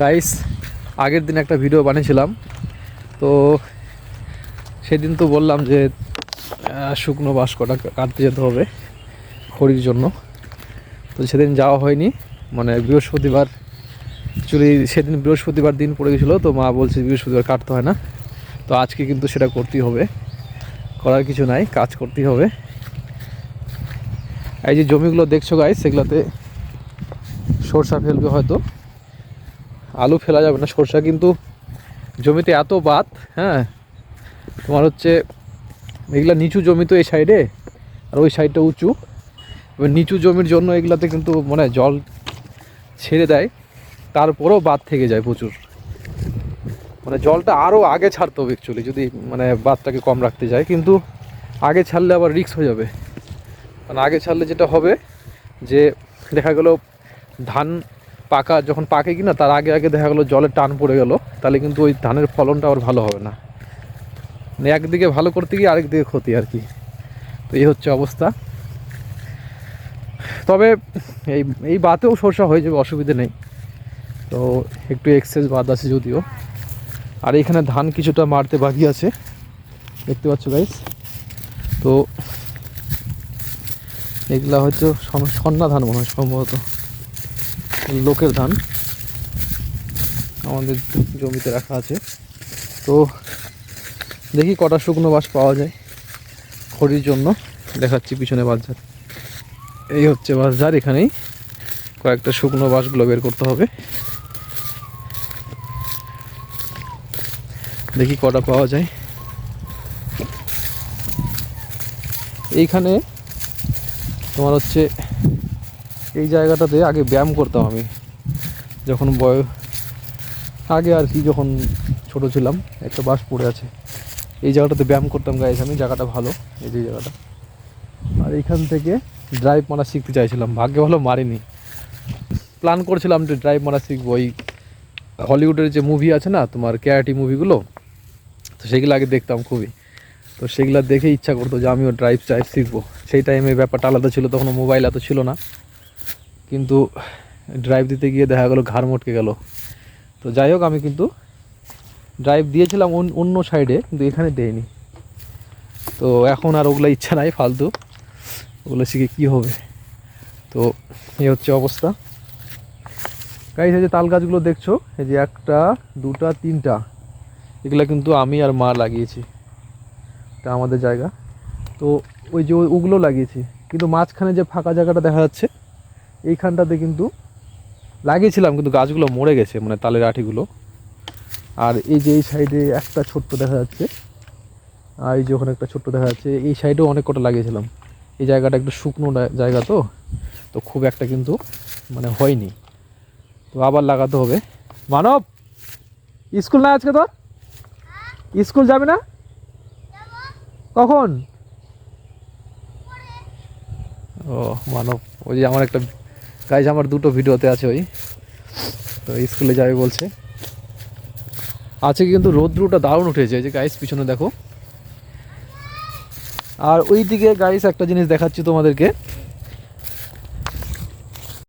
Guys আগের দিন একটা ভিডিও বানিয়েছিলাম। তো সেদিন তো বললাম যে শুকনো বাঁশ কটা কাটতে যেতে হবে খড়ির জন্য। তো সেদিন যাওয়া হয়নি। মানে বৃহস্পতিবার অ্যাকচুয়ালি সেদিন বৃহস্পতিবার দিন পড়ে গেছিল, তো মা বলছে বৃহস্পতিবার কাটতে হয় না। তো আজকে কিন্তু সেটা করতেই হবে। করার কিছু নাই, কাজ করতেই হবে। এই যে জমিগুলো দেখছ গাইস সেগুলোতে সরষা ফেলবে হয়তো। আলু ফেলা যাবে না সরষা, কিন্তু জমিতে এত বাত হ্যাঁ তোমার হচ্ছে এগুলা নিচু জমি তো এই সাইডে আর ওই সাইডটা উঁচু। এবার নিচু জমির জন্য এগুলাতে কিন্তু মানে জল ছেড়ে দেয়, তারপরেও বাদ থেকে যায় প্রচুর। মানে জলটা আরও আগে ছাড়তে হবে অ্যাকচুয়ালি যদি মানে বাদটাকে কম রাখতে যায়, কিন্তু আগে ছাড়লে আবার রিক্স হয়ে যাবে। মানে আগে ছাড়লে যেটা হবে যে দেখা গেলো ধান পাকা, যখন পাকে কিনা, তার আগে আগে দেখা গেলো জলের টান পড়ে গেল, তাহলে কিন্তু ওই ধানের ফলনটা আবার ভালো হবে না। মানে একদিকে ভালো করতে গিয়ে আরেকদিকে ক্ষতি আর কি। তো এই হচ্ছে অবস্থা। তবে এই এই বাতেও সরষা হয়ে যাবে, অসুবিধে নেই। তো একটু এক্সেস বাদ আছে যদিও। আর এখানে ধান কিছুটা মারতে বাকি আছে। দেখতে পাচ্ছ গাইস তো এগুলা হয়তো সন- সন্না ধান মনে হয় সম্ভবত। লোকের ধান আমাদের জমিতে রাখা আছে। তো দেখি কটা শুকনো বাস পাওয়া যায় খড়ির জন্য। দেখাচ্ছি পিছনে বাজার এই হচ্ছে বাজার এখানেই কয়েকটা শুকনো বাসগুলো বের করতে হবে। দেখি কটা পাওয়া যায়। এইখানে তোমার হচ্ছে এই জায়গাটাতে আগে ব্যায়াম করতাম আমি। যখন বয়, আগে আর কি যখন ছোট ছিলাম, একটা বাস পড়ে আছে। এই জায়গাটাতে ব্যায়াম করতাম গাইজ আমি, জায়গাটা ভালো, এই যে জায়গাটা। আর এইখান থেকে ড্রাইভ মারা শিখতে চাইছিলাম, ভাগ্যে ভালো মারিনি। প্ল্যান করছিলাম যে ড্রাইভ মারা শিখব, ওই হলিউডের যে মুভি আছে না, তোমার ক্যারাটি মুভিগুলো তো সেগুলো আগে দেখতাম খুবই। তো সেগুলো দেখে ইচ্ছা করতো যে আমিও ড্রাইভ টাইভ শিখব। সেই টাইমে ব্যাপারটা আলাদা ছিল তখন মোবাইল এত ছিল না। কিন্তু ড্রাইভ দিতে গিয়ে দেখা গেলো ঘাড় মটকে গেল। তো যাই হোক, আমি কিন্তু ড্রাইভ দিয়েছিলাম অন- অন্য সাইডে কিন্তু এখানে দেয়নি। তো এখন আর ওগুলো ইচ্ছা নাই, ফালতু। ওগুলো শিখে কী হবে? তো এই হচ্ছে অবস্থা। গাইস এই যে তাল গাছগুলো দেখছ, এই যে একটা, দুটা, তিনটা, এগুলো কিন্তু আমি আর মা লাগিয়েছি। এটা আমাদের জায়গা। তো ওই যে ওগুলো লাগিয়েছি। কিন্তু মাঝখানে যে ফাঁকা জায়গাটা দেখা যাচ্ছে এইখানটাতে কিন্তু লাগিয়েছিলাম, কিন্তু গাছগুলো মরে গেছে মানে তালের আঠিগুলো আর এই যে এই সাইডে একটা ছোট্ট দেখা যাচ্ছে। আর এই যে ওখানে একটা ছোট্ট দেখা যাচ্ছে। এই সাইডেও অনেক কটা লাগিয়েছিলাম। এই জায়গাটা একটু শুকনো জায়গা তো তো খুব একটা কিন্তু মানে হয়নি। তো আবার লাগাতে হবে। মানব, স্কুল না আজকে তোর? স্কুল যাবে না? কখন? ও, মানব, ওই যে আমার একটা গাইজ আমার দুটো ভিডিওতে আছে ওই। তো স্কুলে যাবে বলছে। আজকে কিন্তু রৌদ্রটা দারুণ উঠেছে। যে গাইস পিছনে দেখো। আর ওই দিকে গাইস একটা জিনিস দেখাচ্ছি তোমাদেরকে।